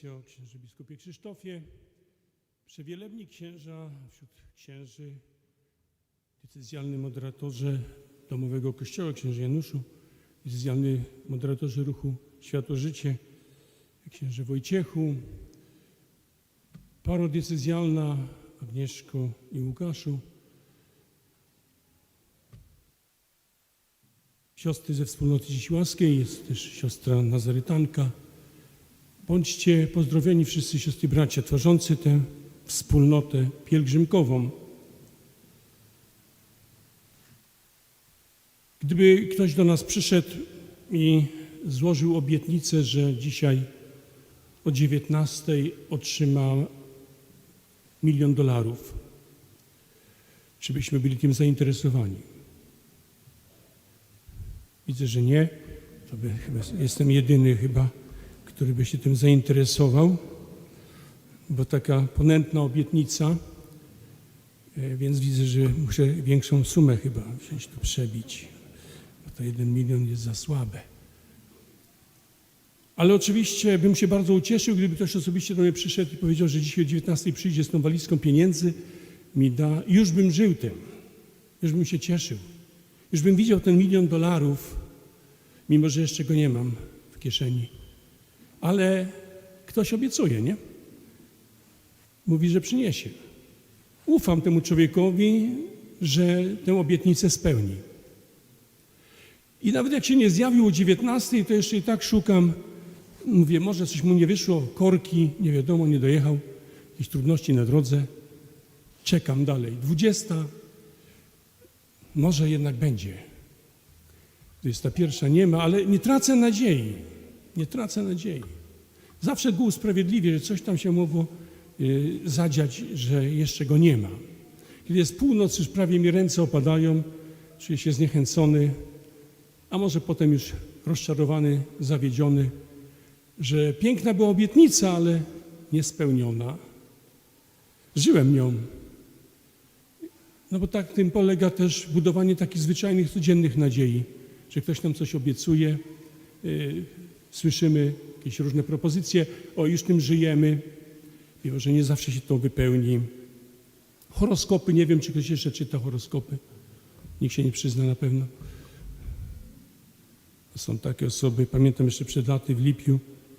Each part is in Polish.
Ekscelencjo, księży biskupie Krzysztofie, przewielebni księża wśród księży, decyzjalny moderatorze Domowego Kościoła, księży Januszu, decyzjalny moderatorze ruchu Światło Życie, księże Wojciechu, parodiecezjalna Agnieszko i Łukaszu, siostry ze wspólnoty Dzieci Łaskiej, jest też siostra Nazarytanka. Bądźcie pozdrowieni wszyscy siostry bracia tworzący tę wspólnotę pielgrzymkową. Gdyby ktoś do nas przyszedł i złożył obietnicę, że dzisiaj o 19 otrzyma milion dolarów, czy byśmy byli tym zainteresowani? Widzę, że nie. To by, chyba, jestem jedyny chyba, który by się tym zainteresował, bo taka ponętna obietnica, e, więc widzę, że muszę większą sumę chyba wziąć tu przebić, bo to jeden milion jest za słabe. Ale oczywiście bym się bardzo ucieszył, gdyby ktoś osobiście do mnie przyszedł i powiedział, że dzisiaj o 19 przyjdzie z tą walizką pieniędzy, mi da już bym żył tym, już bym się cieszył. Już bym widział ten milion dolarów, mimo że jeszcze go nie mam w kieszeni. Ale ktoś obiecuje, nie? Mówi, że przyniesie. Ufam temu człowiekowi, że tę obietnicę spełni. I nawet jak się nie zjawił o 19, to jeszcze i tak szukam. Mówię, może coś mu nie wyszło, korki, nie wiadomo, nie dojechał, jakieś trudności na drodze. Czekam dalej. 20, może jednak będzie. 21 nie ma, ale nie tracę nadziei. Nie tracę nadziei. Zawsze go usprawiedliwię, że coś tam się mogło y, zadziać, że jeszcze go nie ma. Kiedy jest północ, już prawie mi ręce opadają, czuję się zniechęcony, a może potem już rozczarowany, zawiedziony, że piękna była obietnica, ale niespełniona. Żyłem nią, no bo tak tym polega też budowanie takich zwyczajnych, codziennych nadziei, że ktoś nam coś obiecuje, yy, słyszymy jakieś różne propozycje, o już tym żyjemy, mimo że nie zawsze się to wypełni. Horoskopy, nie wiem, czy ktoś jeszcze czyta horoskopy. Nikt się nie przyzna na pewno. Są takie osoby, pamiętam jeszcze przed laty w Lipiu,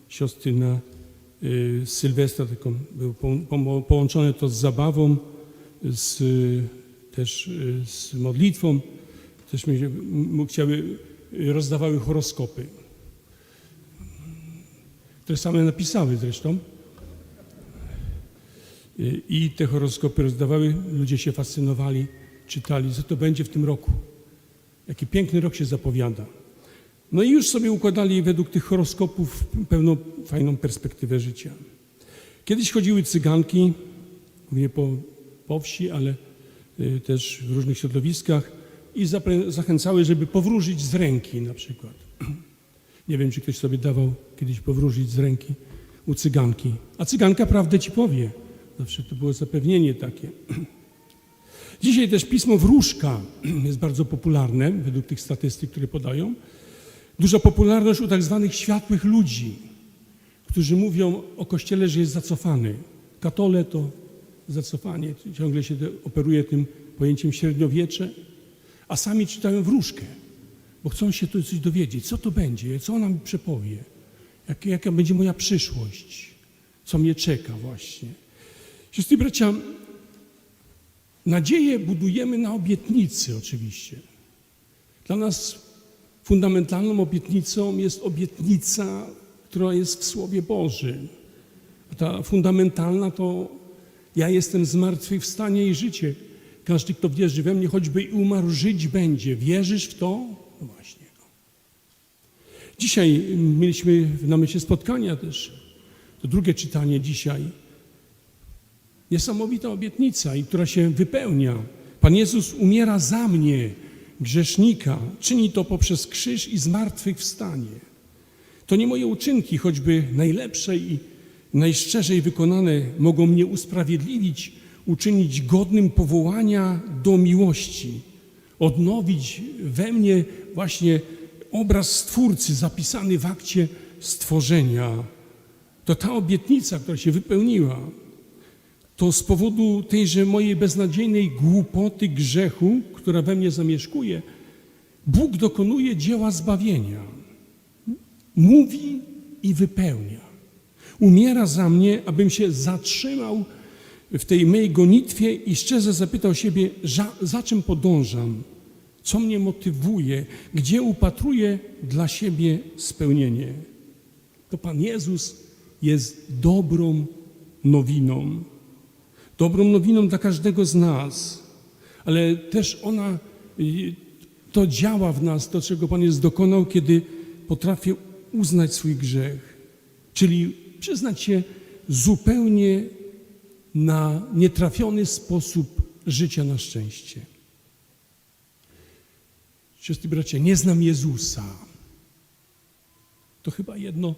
siostry na y, Sylwestra, taką, było po, po, połączone to z zabawą, z też y, z modlitwą, też mi, chciały, rozdawały horoskopy, które same napisały zresztą. I te horoskopy rozdawały, ludzie się fascynowali, czytali, co to będzie w tym roku. Jaki piękny rok się zapowiada. No i już sobie układali według tych horoskopów pewną fajną perspektywę życia. Kiedyś chodziły cyganki, mówię po, po wsi, ale y, też w różnych środowiskach i zachęcały, żeby powróżyć z ręki na przykład. Nie wiem, czy ktoś sobie dawał kiedyś powróżyć z ręki u cyganki. A cyganka prawdę ci powie. Zawsze to było zapewnienie takie. Dzisiaj też pismo wróżka jest bardzo popularne według tych statystyk, które podają. Duża popularność u tak zwanych światłych ludzi, którzy mówią o Kościele, że jest zacofany. Katole to zacofanie, ciągle się operuje tym pojęciem średniowiecze, a sami czytają wróżkę, bo chcą się tu coś dowiedzieć, co to będzie, co ona mi przepowie, jak, jaka będzie moja przyszłość, co mnie czeka właśnie. Siostry bracia, nadzieję budujemy na obietnicy oczywiście. Dla nas fundamentalną obietnicą jest obietnica, która jest w Słowie Bożym. Ta fundamentalna to ja jestem zmartwychwstanie i życie. Każdy, kto wierzy we mnie, choćby i umarł, żyć będzie. Wierzysz w to? No właśnie. Dzisiaj mieliśmy w namyśle spotkania też. To drugie czytanie dzisiaj. Niesamowita obietnica, i która się wypełnia. Pan Jezus umiera za mnie, grzesznika. Czyni to poprzez krzyż i zmartwychwstanie. To nie moje uczynki, choćby najlepsze i najszczerzej wykonane, mogą mnie usprawiedliwić, uczynić godnym powołania do miłości, odnowić we mnie właśnie obraz Stwórcy zapisany w akcie stworzenia. To ta obietnica, która się wypełniła, to z powodu tejże mojej beznadziejnej głupoty, grzechu, która we mnie zamieszkuje, Bóg dokonuje dzieła zbawienia. Mówi i wypełnia. Umiera za mnie, abym się zatrzymał w tej mojej gonitwie i szczerze zapytał siebie, za, za czym podążam, co mnie motywuje, gdzie upatruję dla siebie spełnienie. To Pan Jezus jest dobrą nowiną. Dobrą nowiną dla każdego z nas, ale też ona, y, to działa w nas, to czego Pan jest dokonał, kiedy potrafię uznać swój grzech, czyli przyznać się zupełnie na nietrafiony sposób życia na szczęście. Siostry bracia, nie znam Jezusa. To chyba jedno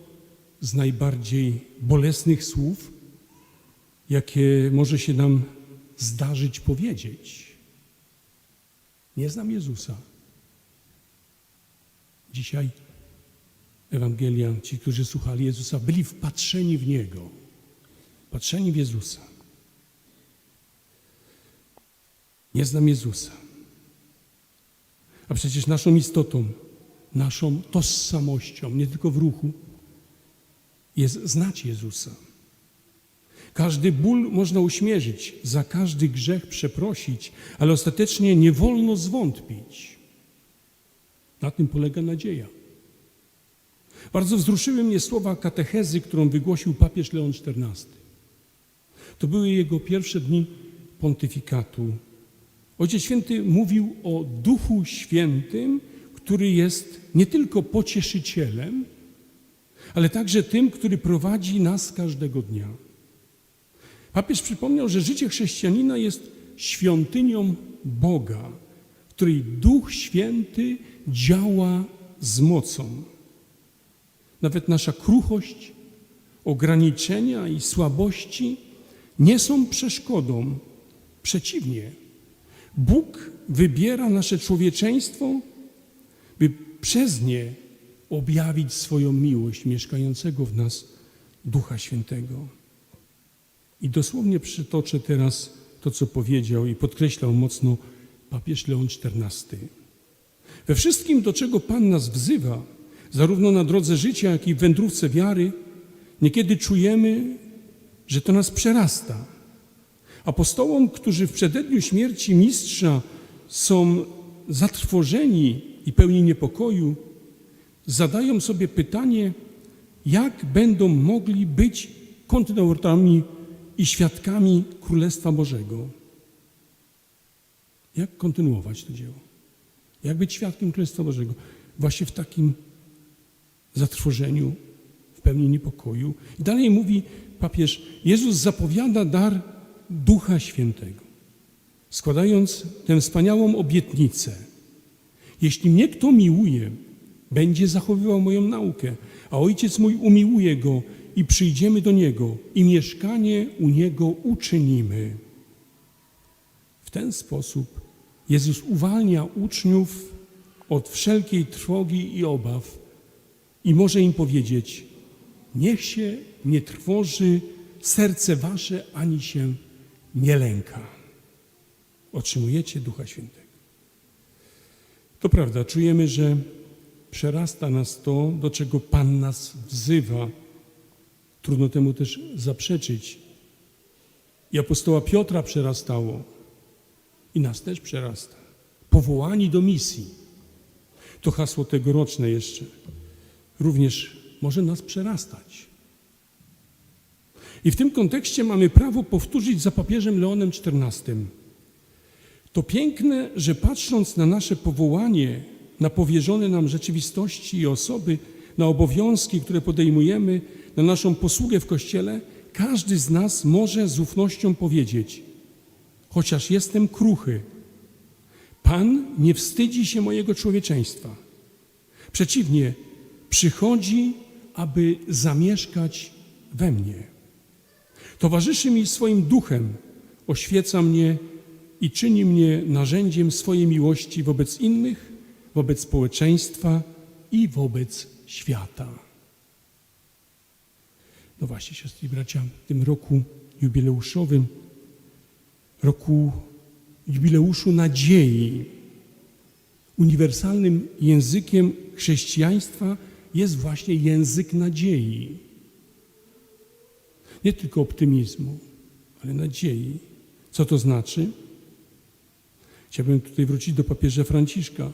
z najbardziej bolesnych słów, jakie może się nam zdarzyć powiedzieć. Nie znam Jezusa. Dzisiaj Ewangelia, ci, którzy słuchali Jezusa, byli wpatrzeni w Niego, patrzeni w Jezusa. Nie znam Jezusa. A przecież naszą istotą, naszą tożsamością, nie tylko w ruchu, jest znać Jezusa. Każdy ból można uśmierzyć, za każdy grzech przeprosić, ale ostatecznie nie wolno zwątpić. Na tym polega nadzieja. Bardzo wzruszyły mnie słowa katechezy, którą wygłosił papież Leon XIV. To były jego pierwsze dni pontyfikatu. Ojciec Święty mówił o Duchu Świętym, który jest nie tylko pocieszycielem, ale także tym, który prowadzi nas każdego dnia. Papież przypomniał, że życie chrześcijanina jest świątynią Boga, w której Duch Święty działa z mocą. Nawet nasza kruchość, ograniczenia i słabości nie są przeszkodą. Przeciwnie, Bóg wybiera nasze człowieczeństwo, by przez nie objawić swoją miłość mieszkającego w nas Ducha Świętego. I dosłownie przytoczę teraz to, co powiedział i podkreślał mocno papież Leon XIV. We wszystkim, do czego Pan nas wzywa, zarówno na drodze życia, jak i w wędrówce wiary, niekiedy czujemy, że to nas przerasta. Apostołom, którzy w przededniu śmierci mistrza są zatrwożeni i pełni niepokoju, zadają sobie pytanie, jak będą mogli być kontynuatorami i świadkami Królestwa Bożego. Jak kontynuować to dzieło? Jak być świadkiem Królestwa Bożego? Właśnie w takim zatrwożeniu, w pełni niepokoju. I dalej mówi papież, Jezus zapowiada dar Ducha Świętego, składając tę wspaniałą obietnicę. Jeśli mnie kto miłuje, będzie zachowywał moją naukę, a Ojciec mój umiłuje go i przyjdziemy do Niego i mieszkanie u Niego uczynimy. W ten sposób Jezus uwalnia uczniów od wszelkiej trwogi i obaw i może im powiedzieć: Niech się nie trwoży serce wasze ani się nie lęka. Otrzymujecie Ducha Świętego. To prawda, czujemy, że przerasta nas to, do czego Pan nas wzywa. Trudno temu też zaprzeczyć. I apostoła Piotra przerastało, i nas też przerasta. Powołani do misji. To hasło tegoroczne jeszcze. Również może nas przerastać. I w tym kontekście mamy prawo powtórzyć za papieżem Leonem XIV. To piękne, że patrząc na nasze powołanie, na powierzone nam rzeczywistości i osoby, na obowiązki, które podejmujemy, na naszą posługę w Kościele, każdy z nas może z ufnością powiedzieć: Chociaż jestem kruchy, Pan nie wstydzi się mojego człowieczeństwa. Przeciwnie, przychodzi, aby zamieszkać we mnie. Towarzyszy mi swoim duchem, oświeca mnie i czyni mnie narzędziem swojej miłości wobec innych, wobec społeczeństwa i wobec świata. No właśnie, siostry i bracia, w tym roku jubileuszowym, roku jubileuszu nadziei, uniwersalnym językiem chrześcijaństwa jest właśnie język nadziei. Nie tylko optymizmu, ale nadziei. Co to znaczy? Chciałbym tutaj wrócić do papieża Franciszka.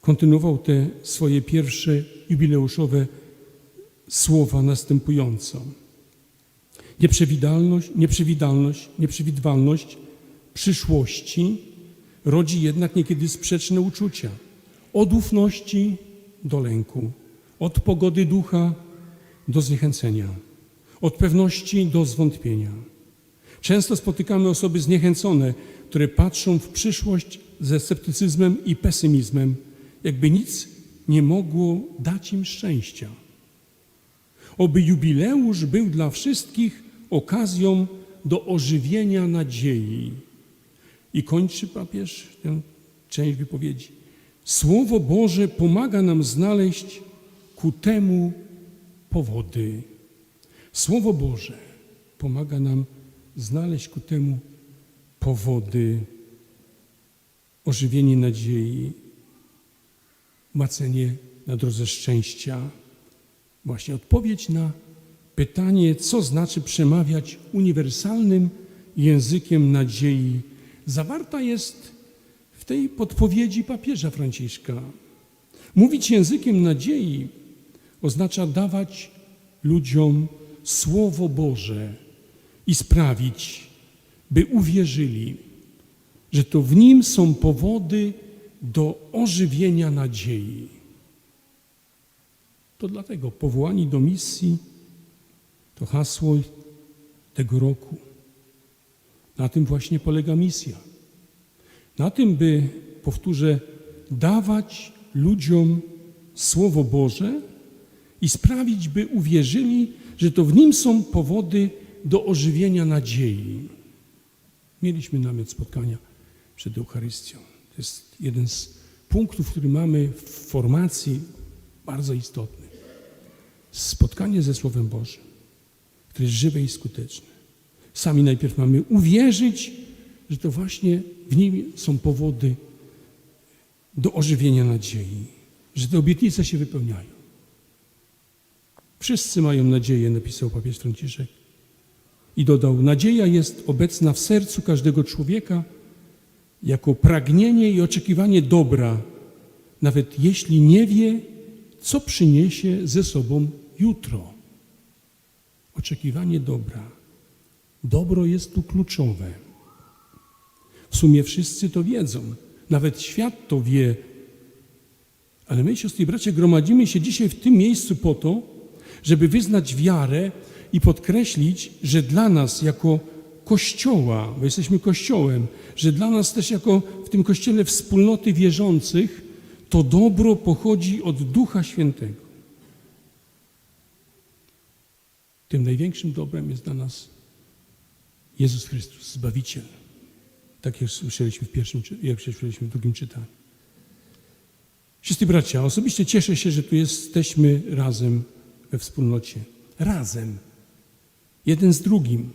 Kontynuował te swoje pierwsze jubileuszowe słowa następująco. Nieprzewidalność, nieprzewidalność, nieprzewidywalność przyszłości rodzi jednak niekiedy sprzeczne uczucia. Od ufności do lęku, od pogody ducha do zniechęcenia, od pewności do zwątpienia. Często spotykamy osoby zniechęcone, które patrzą w przyszłość ze sceptycyzmem i pesymizmem, jakby nic nie mogło dać im szczęścia. Oby jubileusz był dla wszystkich okazją do ożywienia nadziei. I kończy papież tę część wypowiedzi. Słowo Boże pomaga nam znaleźć ku temu powody. Słowo Boże pomaga nam znaleźć ku temu powody. Ożywienie nadziei, macenie na drodze szczęścia. Właśnie odpowiedź na pytanie, co znaczy przemawiać uniwersalnym językiem nadziei, zawarta jest w tej podpowiedzi papieża Franciszka. Mówić językiem nadziei oznacza dawać ludziom Słowo Boże i sprawić, by uwierzyli, że to w nim są powody do ożywienia nadziei. To dlatego powołani do misji to hasło tego roku. Na tym właśnie polega misja. Na tym, by, powtórzę, dawać ludziom Słowo Boże i sprawić, by uwierzyli, że to w nim są powody do ożywienia nadziei. Mieliśmy namiot spotkania przed Eucharystią. To jest jeden z punktów, który mamy w formacji bardzo istotny. Spotkanie ze Słowem Bożym, które jest żywe i skuteczne. Sami najpierw mamy uwierzyć, że to właśnie w nim są powody do ożywienia nadziei, że te obietnice się wypełniają. Wszyscy mają nadzieję, napisał papież Franciszek. I dodał: Nadzieja jest obecna w sercu każdego człowieka jako pragnienie i oczekiwanie dobra, nawet jeśli nie wie, co przyniesie ze sobą jutro. Oczekiwanie dobra. Dobro jest tu kluczowe. W sumie wszyscy to wiedzą, nawet świat to wie. Ale my, siostry i bracia, gromadzimy się dzisiaj w tym miejscu po to, żeby wyznać wiarę i podkreślić, że dla nas jako Kościoła, bo jesteśmy Kościołem, że dla nas też jako w tym Kościele wspólnoty wierzących, to dobro pochodzi od Ducha Świętego. Tym największym dobrem jest dla nas Jezus Chrystus, Zbawiciel. Tak jak słyszeliśmy w pierwszym, jak słyszeliśmy w drugim czytaniu. Wszyscy bracia, osobiście cieszę się, że tu jesteśmy razem we wspólnocie. Razem. Jeden z drugim.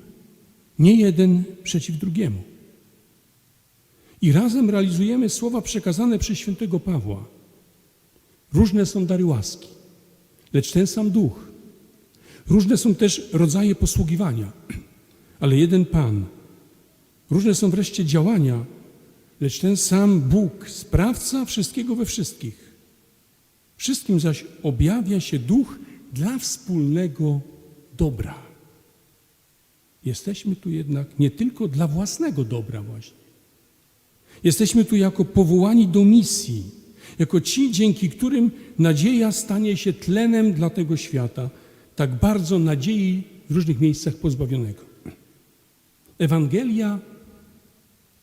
Nie jeden przeciw drugiemu. I razem realizujemy słowa przekazane przez świętego Pawła. Różne są dary łaski, lecz ten sam duch. Różne są też rodzaje posługiwania, ale jeden Pan. Różne są wreszcie działania, lecz ten sam Bóg, sprawca wszystkiego we wszystkich. Wszystkim zaś objawia się duch dla wspólnego dobra. Jesteśmy tu jednak nie tylko dla własnego dobra właśnie. Jesteśmy tu jako powołani do misji, jako ci, dzięki którym nadzieja stanie się tlenem dla tego świata, tak bardzo nadziei w różnych miejscach pozbawionego. Ewangelia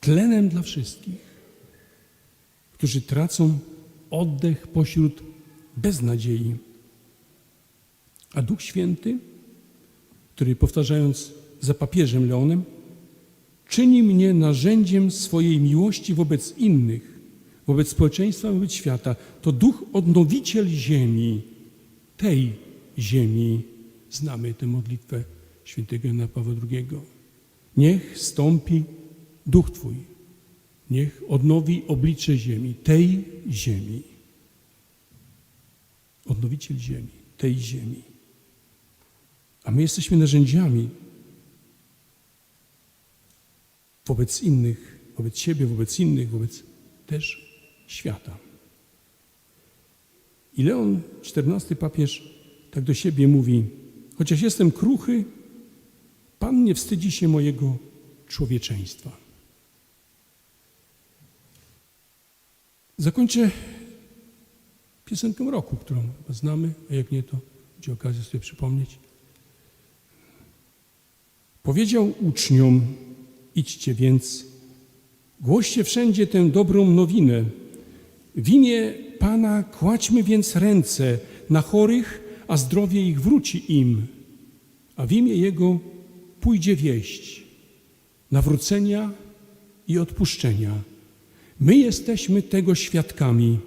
tlenem dla wszystkich, którzy tracą oddech pośród beznadziei. A Duch Święty, który powtarzając za papieżem Leonem, czyni mnie narzędziem swojej miłości wobec innych, wobec społeczeństwa, wobec świata. To duch odnowiciel ziemi, tej ziemi, znamy tę modlitwę świętego Jana Pawła II. Niech stąpi duch Twój, niech odnowi oblicze ziemi, tej ziemi. Odnowiciel ziemi, tej ziemi. A my jesteśmy narzędziami wobec innych, wobec siebie, wobec innych, wobec też świata. I Leon XIV papież tak do siebie mówi: Chociaż jestem kruchy, Pan nie wstydzi się mojego człowieczeństwa. Zakończę piosenką roku, którą znamy, a jak nie, to będzie okazja sobie przypomnieć. Powiedział uczniom: Idźcie więc, głoście wszędzie tę dobrą nowinę. W imię Pana kładźmy więc ręce na chorych, a zdrowie ich wróci im, a w imię Jego pójdzie wieść nawrócenia i odpuszczenia. My jesteśmy tego świadkami,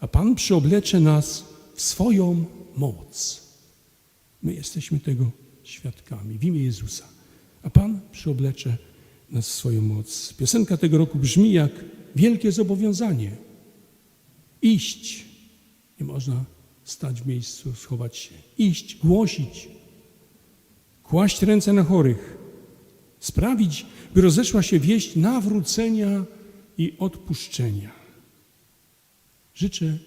a Pan przyoblecze nas w swoją moc. My jesteśmy tego świadkami w imię Jezusa, a Pan przyoblecze nas swoją moc. Piosenka tego roku brzmi jak wielkie zobowiązanie. Iść. Nie można stać w miejscu, schować się. Iść, głosić, kłaść ręce na chorych, sprawić, by rozeszła się wieść nawrócenia i odpuszczenia. Życzę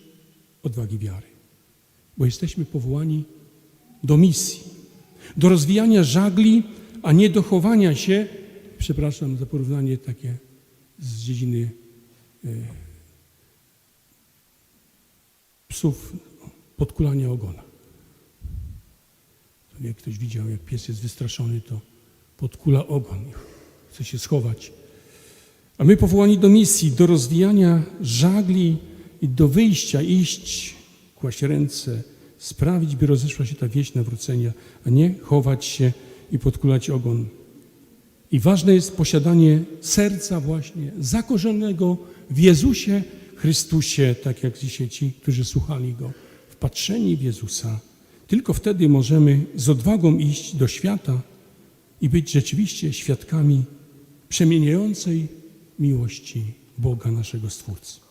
odwagi wiary, bo jesteśmy powołani do misji, do rozwijania żagli, a nie do chowania się, przepraszam za porównanie takie z dziedziny e, psów, podkulania ogona. Jak ktoś widział, jak pies jest wystraszony, to podkula ogon, chce się schować. A my powołani do misji, do rozwijania żagli i do wyjścia, iść, kłaść ręce, sprawić, by rozeszła się ta wieść nawrócenia, a nie chować się i podkulać ogon. I ważne jest posiadanie serca właśnie zakorzonego w Jezusie Chrystusie, tak jak dzisiaj ci, którzy słuchali Go, wpatrzeni w Jezusa. Tylko wtedy możemy z odwagą iść do świata i być rzeczywiście świadkami przemieniającej miłości Boga naszego Stwórcy.